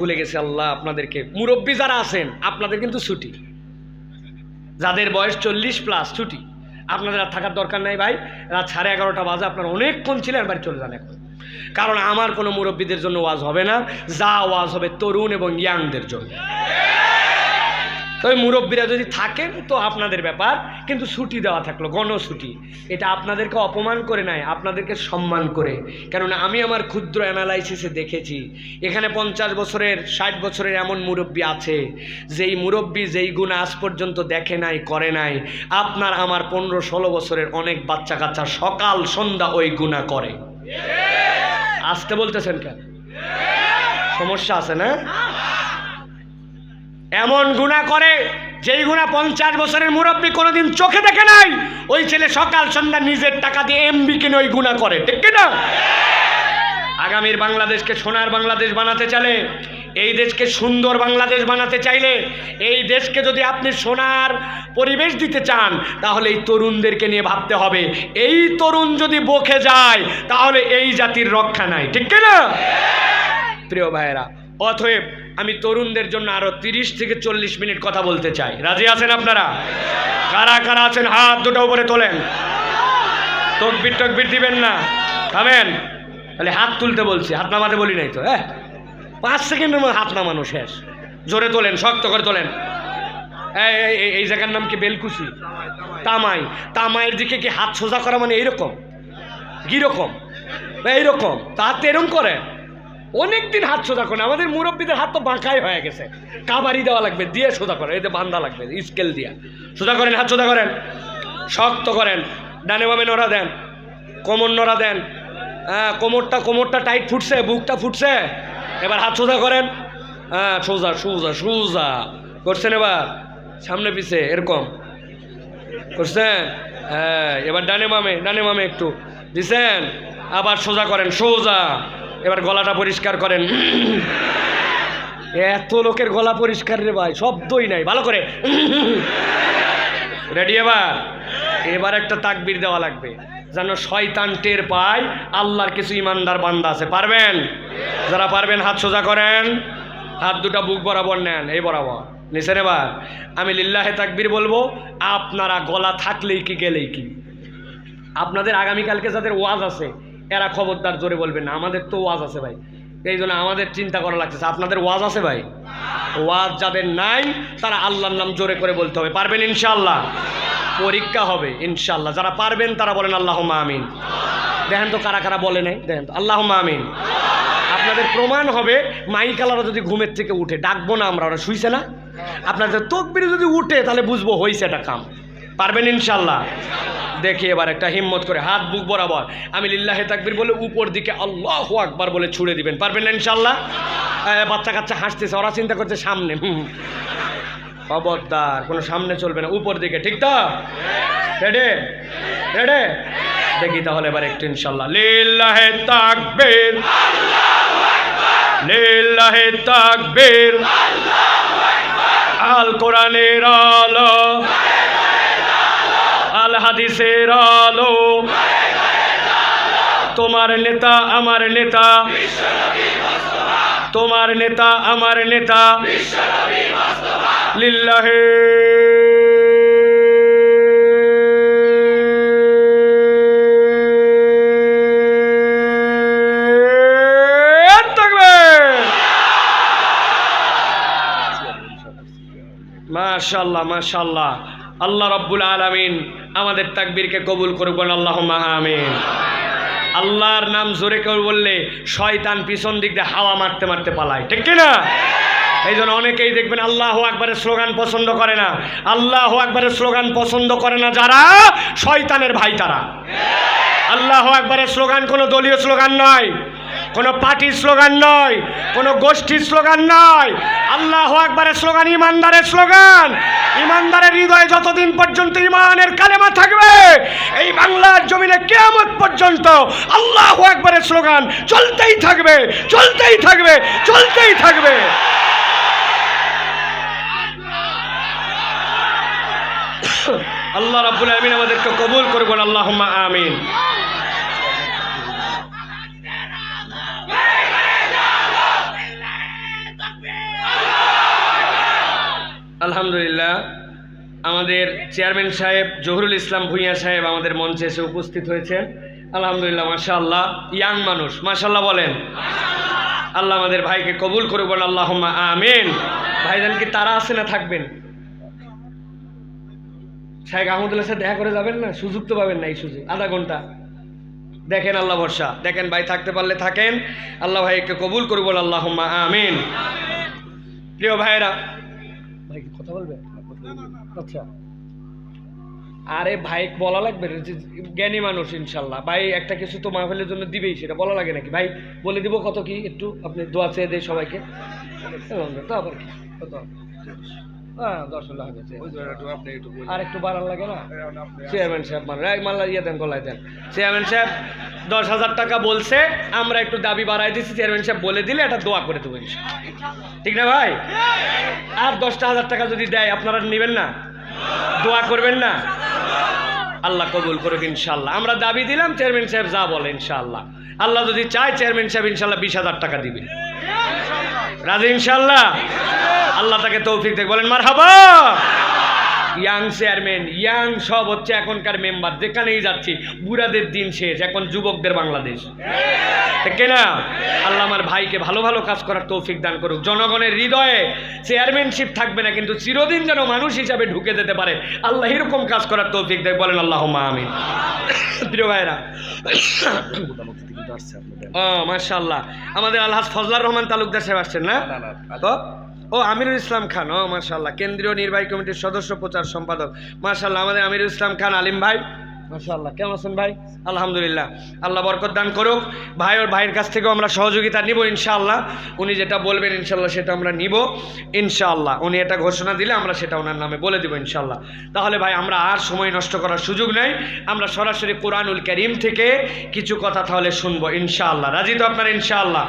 ভুলে গেছে আল্লাহ আপনাদেরকে। মুরব্বী যারা আছেন, আপনাদের কিন্তু ছুটি। যাদের বয়স চল্লিশ প্লাস ছুটি। আপনাদের আর থাকার দরকার নাই ভাই। রাত সাড়ে এগারোটা বাজে, আপনারা অনেকক্ষণ ছিলেন বাড়ি চলে যান এখন। কারণ আমার কোনো মুরব্বীদের জন্য ওয়াজ হবে না, যা ওয়াজ হবে তরুণ এবং ইয়াংদের জন্য। তবে মুরব্বীরা যদি থাকেন তো আপনাদের ব্যাপার, কিন্তু ছুটি দেওয়া থাকল, গণছুটি। এটা আপনাদেরকে অপমান করে নাই, আপনাদেরকে সম্মান করে। কেননা আমি আমার ক্ষুদ্র অ্যানালাইসিসে দেখেছি, এখানে পঞ্চাশ বছরের, ষাট বছরের এমন মুরব্বী আছে, যেই মুরব্বী যেই গুণ আজ পর্যন্ত দেখে নাই, করে নাই, আপনার আমার পনেরো ষোলো বছরের অনেক বাচ্চা কাচ্চা সকাল সন্ধ্যা ওই গুণা করে। আসতে বলতেছেন কেন? সমস্যা আছে না? এমন গুণা করে, যেই গুণা পঞ্চাশ বছরের মুরব্বী কোনোদিন চোখে দেখে নাই, ওই ছেলে সকাল সন্ধ্যা নিজের টাকা দিয়ে এমবি কিনে ওই গুণা করে, ঠিক কিনা আগামীর বাংলাদেশকে সোনার বাংলাদেশ বানাতে চাইলে, এই দেশকে সুন্দর বাংলাদেশ বানাতে চাইলে, এই দেশকে যদি আপনি সোনার পরিবেশ দিতে চান, তাহলে এই তরুণদেরকে নিয়ে ভাবতে হবে, এই তরুণ যদি বকে যায়, তাহলে এই জাতির রক্ষা নাই, ঠিক কিনা প্রিয় ভাইয়েরা, অতএব আমি তরুণদের জন্য আরও তিরিশ থেকে চল্লিশ মিনিট কথা বলতে চাই। রাজি আছেন আপনারা? কারা কারা আছেন? হাত দুটো উপরে তোলেন। তকবির টকবির দিবেন না। থামেন। তাহলে হাত তুলতে বলছি, হাত নামাতে বলি নাই তো হ্যাঁ? পাঁচ সেকেন্ডের মধ্যে হাত নামানো শেষ। জোরে তোলেন, শক্ত করে তোলেন। এই জায়গার নাম কি? বেলকুচি? তামাই। তামাইয়ের দিকে কি হাত সোজা করা মানে এইরকম? কীরকম? এইরকম। তাতে এরকম করে। অনেক দিন হাত সোজা করে আমাদের মুরব্বীদের হাত তো বাঁকাই হয়ে গেছে। কাবারি দেওয়া লাগবে, দিয়ে সোজা করে এতে বান্ধা লাগবে, স্কেল দিয়া। সোজা করেন, হাত সোজা করেন। শক্ত করেন। ডানে বামে নড়া দেন। কোমর নড়া দেন। হ্যাঁ কোমরটা কোমরটা টাইট ফুটছে, বুকটা ফুটছে। এবার হাত সোজা করেন। হ্যাঁ সোজা সোজা সোজা। করছেন এবার? সামনে পিছে, এরকম। করছেন? হ্যাঁ এবার ডানে মামে ডানে মামে একটু। দিছেন? আবার সোজা করেন, সোজা। এবার গলাটা পরিষ্কার করেন। এত লোকের গলা পরিষ্কার রে ভাই, শব্দই নাই, ভালো করে। রেডি এবার? এবার একটা তাকবির দেওয়া লাগবে। যেন শয়তান টের পায়, আল্লাহর কিছু ইমানদার বান্দা আছে। পারবেন? যারা পারবেন, হাত সোজা করেন। হাত দুটা বুক বরাবর নেন, এই বরাবর। নিছেন এবার? আমি লিল্লাহে তাকবির বলব, আপনারা গলা থাকলেই কি, গেলেই কি। আপনাদের আগামীকালকে যাদের ওয়াজ আছে এরা খবরদার জোরে বলবেন না, আমাদের তো ওয়াজ আছে ভাই। এই জন্য আমাদের চিন্তা করা লাগতেছে। আপনাদের ওয়াজ আছে ভাই? ওয়াজ যাদের নাই, তারা আল্লাহর নাম জোরে করে বলতে হবে। পারবেন ইনশাল্লাহ পরীক্ষা হবে ইনশাল্লাহ যারা পারবেন, তারা বলেন আল্লাহ আমিন। দেখেন তো কারা কারা বলে নাই? দেখেন তো আল্লাহ আমিন। আপনাদের প্রমাণ হবে, মাইকালারা যদি ঘুমের থেকে উঠে, ডাকবো না আমরা, ওরা শুইছে না? আপনাদের তকবিরে যদি উঠে, তাহলে বুঝব হয়েছে এটা কাম। পারবেন ইনশাল্লাহ দেখি এবার একটা হিম্মত করে, হাত, বুক বরাবর। আমি লিল্লাহে তাকবির বলে উপর দিকে আল্লাহ আকবার বলে ছুড়ে দিবেন। পারবেন না ইনশাল্লাহ বাচ্চা কাচ্চা হাসতেছে, ওরা চিন্তা করছে সামনে। খবরদার, কোনো সামনে চলবে না, উপর দিকে, ঠিক তো? রেডে? রেডে? দেখি তাহলে এবার একটু ইনশাল্লাহ লিল্লাহে তাকবীর। লিল্লাহে তাকবীর। আল কোরআনের আল। হাদিসের আলো। তোমার নেতা আমার নেতা। তোমার নেতা আমার নেতা। লিল্লাহে। মাশাল্লাহ মাশাল্লাহ আল্লাহ রব্বুল আলামিন আমাদের তাকবীরকে কবুল করবেন আল্লাহ আমিন। আল্লাহর নাম জোরে কেউ বললে শয়তান পিছন দিক দিয়ে হাওয়া মারতে মারতে পালায়। ঠিক কি না এই জন্য অনেকেই দেখবেন আল্লাহ আকবরের স্লোগান পছন্দ করে না। আল্লাহ আকবরের স্লোগান পছন্দ করে না যারা? শয়তানের ভাই তারা। আল্লাহ আকবরের স্লোগান কোনো দলীয় স্লোগান নয়। কোনো পার্টির স্লোগান নয়, কোনো গোষ্ঠীর স্লোগান নয়। আল্লাহ আকবরের স্লোগান ইমানদারের স্লোগান। ইমানদারের হৃদয়ে যতদিন পর্যন্ত ইমানের কালেমা থাকবে, এই বাংলার জমিনে কেয়ামত পর্যন্ত আল্লাহ আকবরের স্লোগান চলতেই থাকবে চলতেই থাকবে চলতেই থাকবে। আল্লাহ রাব্বুল আমিন আমাদেরকে কবুল করবেন আল্লাহ আমিন। আলহামদুলিল্লাহ, আমাদের চেয়ারম্যান সাহেব জহুরুল ইসলাম ভূঁইয়া সাহেব আমাদের মঞ্চে এসে উপস্থিত হয়েছেন। আলহামদুলিল্লাহ, মাশাআল্লাহ, ইয়াং মানুষ, মাশাআল্লাহ বলেন। আল্লাহ আমাদের ভাইকে কবুল করে বলেন আল্লাহ আমিন। ভাইজান কি তারা আছে না থাকবেন? শাহেখ আহমদুল্লাহ সাথে দেখা করে যাবেন না? সুযোগ তো পাবেন না এই সুযোগ, আধা ঘণ্টা। দেখেন আল্লাহ ভরসা। দেখেন ভাই থাকতে পারলে থাকেন। আল্লাহ ভাইকে কবুল করুন বল আল্লাহ আমিন। প্রিয় ভাইরা কথা বলবে? আচ্ছা। আরে ভাই, বলা লাগবে জ্ঞানী মানুষ ইনশাল্লাহ। ভাই, একটা কিছু তো মাহফিলের জন্য দিবেই, সেটা বলা লাগে নাকি? ভাই, বলে দিব কত কি? একটু আপনি দোয়া চেয়ে দেয় সবাইকে। তো আবার কি? কত হ্যাঁ দশ লাখ হয়েছে আর একটু বাড়ান লাগে না? চেয়ারম্যান সাহেব মানে এই মাল্লা ইয়ে দেন গলায় দেন। চেয়ারম্যান সাহেব দশ হাজার টাকা বলছে আমরা একটু দাবি বাড়াই দিচ্ছি চেয়ারম্যান সাহেব বলে দিলে এটা দোয়া করে দেবো ঠিক না ভাই? আর দশটা হাজার টাকা যদি দেয় আপনারা নেবেন না? দোয়া করবেন না? আল্লাহ কবুল করুক ইনশাল্লাহ আমরা দাবি দিলাম চেয়ারম্যান সাহেব যা বলে ইনশাল্লাহ আল্লাহ যদি চায় চেয়ারম্যান সাহেব ইনশাল্লাহ বিশ হাজার টাকা দিবে। রাজি ইনশাল্লাহ আল্লাহ তাকে তৌফিক দেখ। বলেন মার ইয়াং চেয়ারম্যান, ইয়াং সব হচ্ছে এখনকার মেম্বার, যেখানেই যাচ্ছি, বুড়াদের দিন শেষ, এখন যুবকদের বাংলাদেশ। ঠিক না আল্লাহ আমার ভাইকে ভালো ভালো কাজ করার তৌফিক দান করুক। জনগণের হৃদয়ে চেয়ারম্যানশিপ থাকবে না, কিন্তু চিরদিন যেন মানুষ হিসাবে ঢুকে যেতে পারে। আল্লাহ এরকম কাজ করার তৌফিক দেখ। বলেন আল্লাহ আমিন। প্রিয় ভাইরা ও মাশাল্লাহ আমাদের আলহাজ ফজলার রহমান তালুকদার সাহেব আসছেন না? তো? ও আমিরুল ইসলাম খান ও মাশাল্লাহ কেন্দ্রীয় নির্বাহী কমিটির সদস্য প্রচার সম্পাদক। মাশাল্লাহ আমাদের আমিরুল ইসলাম খান আলিম ভাই। মাশাল্লাহ কেমন আছেন ভাই? আলহামদুলিল্লাহ, আল্লাহ বরকত দান করুক। ভাই, ওর ভাইয়ের কাছ থেকেও আমরা সহযোগিতা নিব ইনশাআল্লাহ। উনি যেটা বলবেন ইনশাল্লাহ সেটা আমরা নিব ইনশাআল্লাহ। উনি এটা ঘোষণা দিলে আমরা সেটা ওনার নামে বলে দেবো ইনশাআল্লাহ। তাহলে ভাই, আমরা আর সময় নষ্ট করার সুযোগ নেই। আমরা সরাসরি কোরআনুল করিম থেকে কিছু কথা তাহলে শুনব ইনশাআল্লাহ। রাজি তো আপনার ইনশাআল্লাহ?